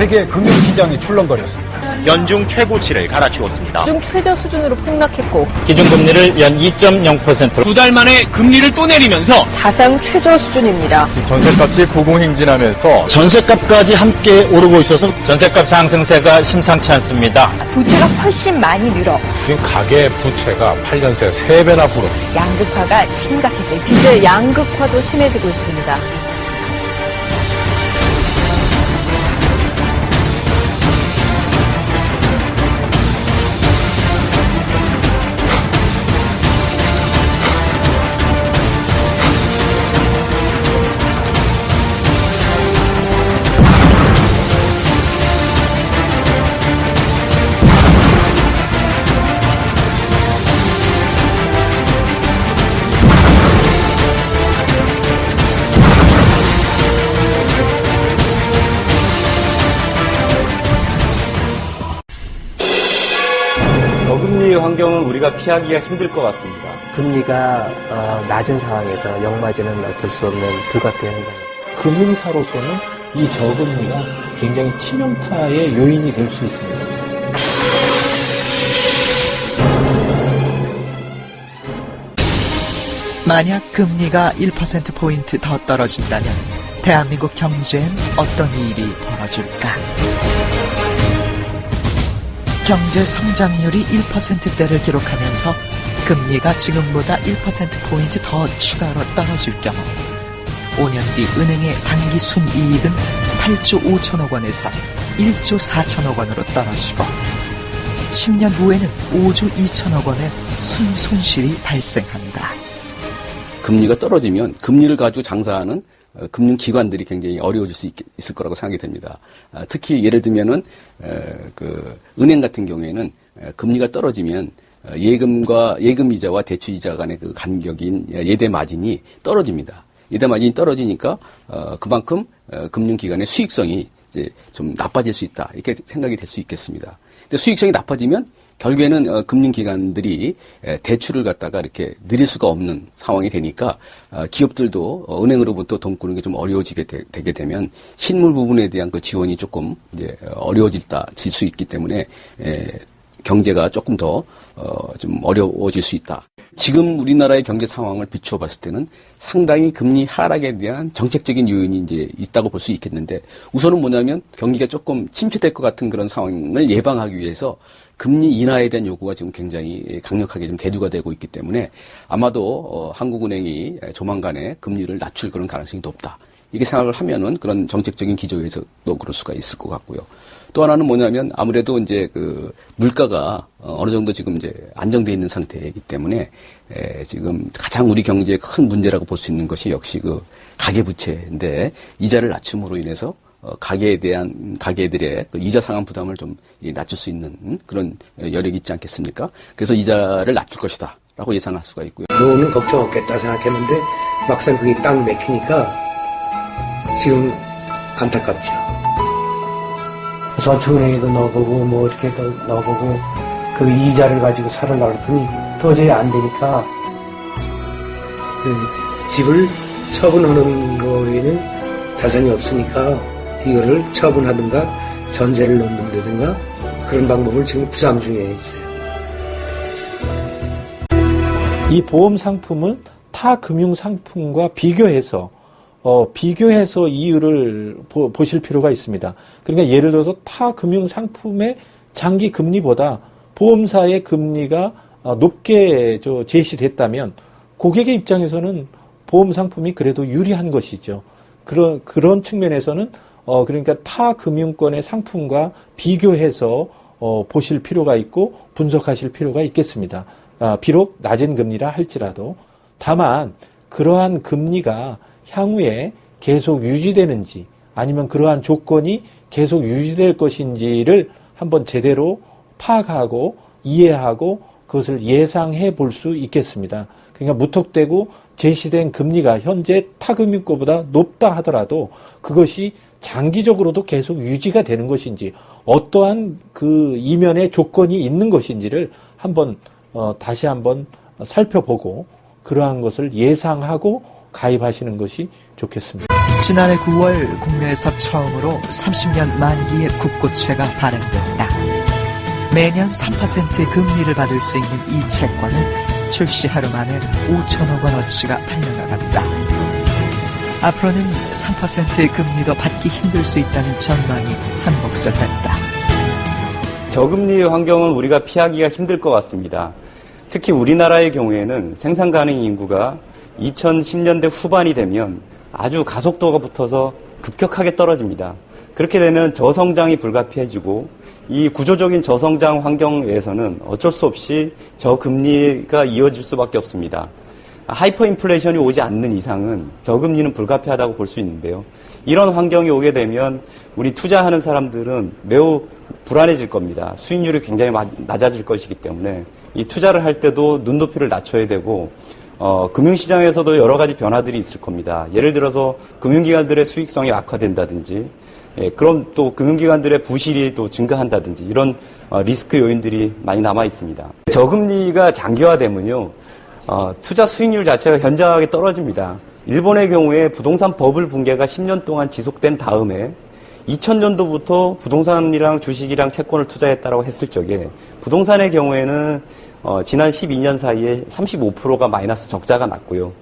세계 금융시장이 출렁거렸습니다. 연중 최고치를 갈아치웠습니다. 중 최저 수준으로 폭락했고 기준금리를 연 2.0%두달 만에 금리를 또 내리면서 사상 최저 수준입니다. 전세값이 고공행진하면서 전세값까지 함께 오르고 있어서 전세값 상승세가 심상치 않습니다. 부채가 훨씬 많이 늘어 지금 가계 부채가 8년 새 3배나 불어 양극화가 심각해져요. 빚의 양극화도 심해지고 있습니다. 환경은 우리가 피하기가 힘들 것 같습니다. 금리가 어, 낮은 상황에서 영마제는 어쩔 수 없는 불가피한 현상. 금융사로서는 이 저금리가 굉장히 치명타의 요인이 될 수 있습니다. 만약 금리가 1%포인트 더 떨어진다면 대한민국 경제엔 어떤 일이 벌어질까? 경제 성장률이 1%대를 기록하면서 금리가 지금보다 1%포인트 더 추가로 떨어질 경우 5년 뒤 은행의 단기 순이익은 8조 5천억 원에서 1조 4천억 원으로 떨어지고 10년 후에는 5조 2천억 원의 순손실이 발생한다. 금리가 떨어지면 금리를 가지고 장사하는 어, 금융기관들이 굉장히 어려워질 수 있, 을 거라고 생각이 됩니다. 아, 특히 예를 들면은 에, 그 은행 같은 경우에는 에, 금리가 떨어지면 어, 예금과 예금 이자와 대출 이자 간의 그 간격인 예대 마진이 떨어집니다. 예대 마진이 떨어지니까 어, 그만큼 어, 금융기관의 수익성이 이제 좀 나빠질 수 있다 이렇게 생각이 될 수 있겠습니다. 근데 수익성이 나빠지면 결국에는 어, 금융기관들이 에, 대출을 갖다가 이렇게 늘릴 수가 없는 상황이 되니까 어, 기업들도 어, 은행으로부터 돈 꾸는 게 좀 어려워지게 되, 게 되면 실물 부분에 대한 그 지원이 조금 이제 어려워질다 질 수 있기 때문에 에, 경제가 조금 더, 어, 좀 어려워질 수 있다. 지금 우리나라의 경제 상황을 비추어 봤을 때는 상당히 금리 하락에 대한 정책적인 요인이 이제 있다고 볼 수 있겠는데 우선은 뭐냐면 경기가 조금 침체될 것 같은 그런 상황을 예방하기 위해서 금리 인하에 대한 요구가 지금 굉장히 강력하게 좀 대두가 되고 있기 때문에 아마도 어, 한국은행이 조만간에 금리를 낮출 그런 가능성이 높다. 이렇게 생각을 하면은 그런 정책적인 기조에서도 그럴 수가 있을 것 같고요. 또 하나는 뭐냐면 아무래도 이제 그 물가가 어느 정도 지금 이제 안정돼 있는 상태이기 때문에 에 지금 가장 우리 경제의 큰 문제라고 볼 수 있는 것이 역시 그 가계 부채인데 이자를 낮춤으로 인해서 어, 가계에 대한 가계들의 그 이자 상환 부담을 좀 낮출 수 있는 그런 여력이 있지 않겠습니까? 그래서 이자를 낮출 것이다라고 예상할 수가 있고요. 노는 걱정 없겠다 생각했는데 막상 그게 딱 맥히니까 지금 안타깝죠. 저축은행에도 넣어보고 뭐 이렇게 넣어보고 그 이자를 가지고 살으려고 했더니 도저히 안 되니까 그 집을 처분하는 거 외에는 자산이 없으니까 이거를 처분하든가 전세를 놓는다든가 그런 방법을 지금 구상 중에 있어요. 이 보험 상품은 타 금융 상품과 비교해서 어, 비교해서 이유를 보, 실 필요가 있습니다. 그러니까 예를 들어서 타 금융 상품의 장기 금리보다 보험사의 금리가 어, 높게 저 제시됐다면 고객의 입장에서는 보험 상품이 그래도 유리한 것이죠. 그런 그런 측면에서는 어 그러니까 타 금융권의 상품과 비교해서 어 보실 필요가 있고 분석하실 필요가 있겠습니다. 아, 비록 낮은 금리라 할지라도 다만 그러한 금리가 향후에 계속 유지되는지 아니면 그러한 조건이 계속 유지될 것인지를 한번 제대로 파악하고 이해하고 그것을 예상해 볼 수 있겠습니다. 그러니까 무턱대고 제시된 금리가 현재 타금융권보다 높다 하더라도 그것이 장기적으로도 계속 유지가 되는 것인지 어떠한 그 이면의 조건이 있는 것인지를 한번 어, 다시 한번 살펴보고 그러한 것을 예상하고 가입하시는 것이 좋겠습니다. 지난해 9월 국내에서 처음으로 30년 만기의 국고채가 발행됐다. 매년 3% 금리를 받을 수 있는 이 채권은 출시 하루 만에 5천억 원어치가 팔려나갔다. 앞으로는 3%의 금리도 받기 힘들 수 있다는 전망이 한몫을 했다. 저금리 환경은 우리가 피하기가 힘들 것 같습니다. 특히 우리나라의 경우에는 생산 가능 인구가 2010년대 후반이 되면 아주 가속도가 붙어서 급격하게 떨어집니다. 그렇게 되면 저성장이 불가피해지고 이 구조적인 저성장 환경에서는 어쩔 수 없이 저금리가 이어질 수밖에 없습니다. 하이퍼 인플레이션이 오지 않는 이상은 저금리는 불가피하다고 볼 수 있는데요. 이런 환경이 오게 되면 우리 투자하는 사람들은 매우 불안해질 겁니다. 수익률이 굉장히 낮아질 것이기 때문에 이 투자를 할 때도 눈높이를 낮춰야 되고 어, 금융시장에서도 여러 가지 변화들이 있을 겁니다. 예를 들어서 금융기관들의 수익성이 악화된다든지 예, 그럼 또 금융기관들의 부실이 또 증가한다든지 이런 어, 리스크 요인들이 많이 남아 있습니다. 저금리가 장기화되면요. 어, 투자 수익률 자체가 현저하게 떨어집니다. 일본의 경우에 부동산 버블 붕괴가 10년 동안 지속된 다음에 2000년도부터 부동산이랑 주식이랑 채권을 투자했다라고 했을 적에 부동산의 경우에는 어, 지난 12년 사이에 35%가 마이너스 적자가 났고요.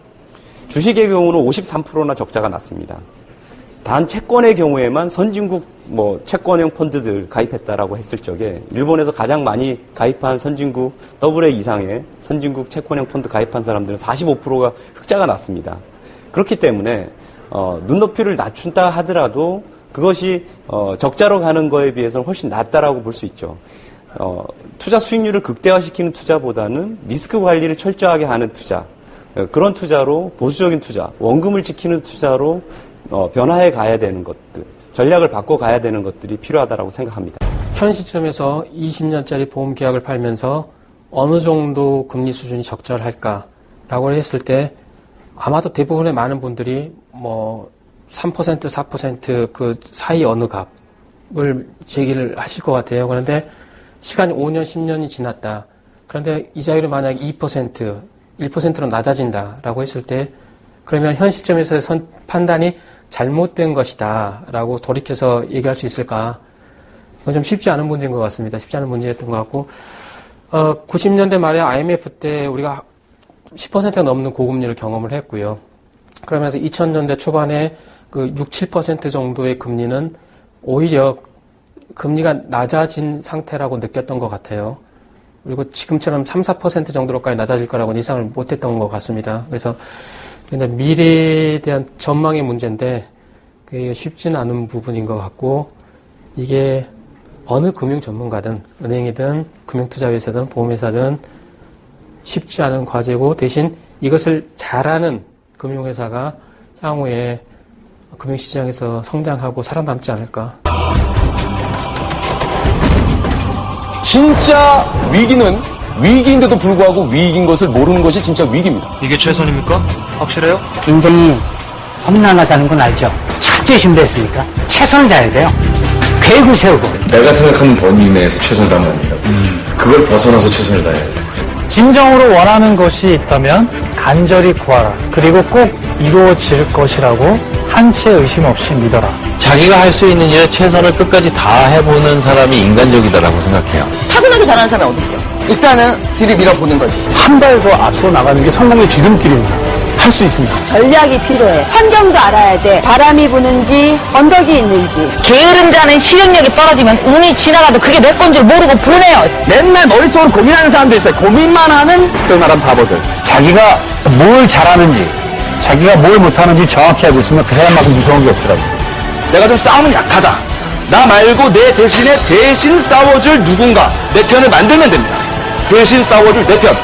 주식의 경우는 53%나 적자가 났습니다. 단 채권의 경우에만 선진국 뭐 채권형 펀드들 가입했다라고 했을 적에 일본에서 가장 많이 가입한 선진국 더블 A 이상의 선진국 채권형 펀드 가입한 사람들은 45%가 흑자가 났습니다. 그렇기 때문에 어, 눈높이를 낮춘다 하더라도 그것이 어, 적자로 가는 거에 비해서는 훨씬 낫다라고 볼 수 있죠. 어, 투자 수익률을 극대화시키는 투자보다는 리스크 관리를 철저하게 하는 투자, 어, 그런 투자로 보수적인 투자, 원금을 지키는 투자로 어, 변화해 가야 되는 것들, 전략을 바꿔 가야 되는 것들이 필요하다고 생각합니다. 현 시점에서 20년짜리 보험 계약을 팔면서 어느 정도 금리 수준이 적절할까라고 했을 때 아마도 대부분의 많은 분들이 뭐 3%, 4%그 사이 어느 값을 제기를 하실 것 같아요. 그런데 시간이 5년, 10년이 지났다. 그런데 이자율이 만약 2%, 1%로 낮아진다라고 했을 때 그러면 현 시점에서 선 판단이 잘못된 것이다 라고 돌이켜서 얘기할 수 있을까? 이건 좀 쉽지 않은 문제인 것 같습니다. 쉽지 않은 문제였던 것 같고, 어, 90년대 말에 IMF 때 우리가 10%가 넘는 고금리를 경험을 했고요. 그러면서 2000년대 초반에 그 6, 7% 정도의 금리는 오히려 금리가 낮아진 상태라고 느꼈던 것 같아요. 그리고 지금처럼 3, 4% 정도로까지 낮아질 거라고는 예상을 못했던 것 같습니다. 그래서 근데 미래에 대한 전망의 문제인데 그게 쉽지는 않은 부분인 것 같고 이게 어느 금융 전문가든 은행이든 금융투자회사든 보험회사든 쉽지 않은 과제고 대신 이것을 잘하는 금융회사가 향후에 금융시장에서 성장하고 살아남지 않을까. 진짜 위기는 위기인데도 불구하고 위기인 것을 모르는 것이 진짜 위기입니다. 이게 최선입니까? 확실해요? 인생이 험난하다는 건 알죠? 첫째 준비했습니까? 최선을 다해야 돼요. 계획을 세우고. 내가 생각하는 범위 내에서 최선을 다하는 겁니다. 그걸 벗어나서 최선을 다해야 돼. 진정으로 원하는 것이 있다면 간절히 구하라. 그리고 꼭 이루어질 것이라고 한치의 의심 없이 믿어라. 자기가 할 수 있는 일에 최선을 끝까지 다 해보는 사람이 인간적이다라고 생각해요. 타고나게 잘하는 사람이 어디 있어요? 일단은 뒤를 밀어보는 거지. 한 발 더 앞서 나가는 게 성공의 지름길입니다. 할 수 있습니다. 전략이 필요해. 환경도 알아야 돼. 바람이 부는지, 언덕이 있는지. 게으른 자는 실행력이 떨어지면 운이 지나가도 그게 내 건 줄 모르고 불해요. 맨날 머릿속으로 고민하는 사람도 있어요. 고민만 하는 그 말한 바보들. 자기가 뭘 잘하는지, 자기가 뭘 못하는지 정확히 알고 있으면 그 사람만큼 무서운 게 없더라고요. 내가 좀 싸움은 약하다. 나 말고 내 대신에 대신 싸워줄 누군가 내 편을 만들면 됩니다. 대신 싸워줄 내 편.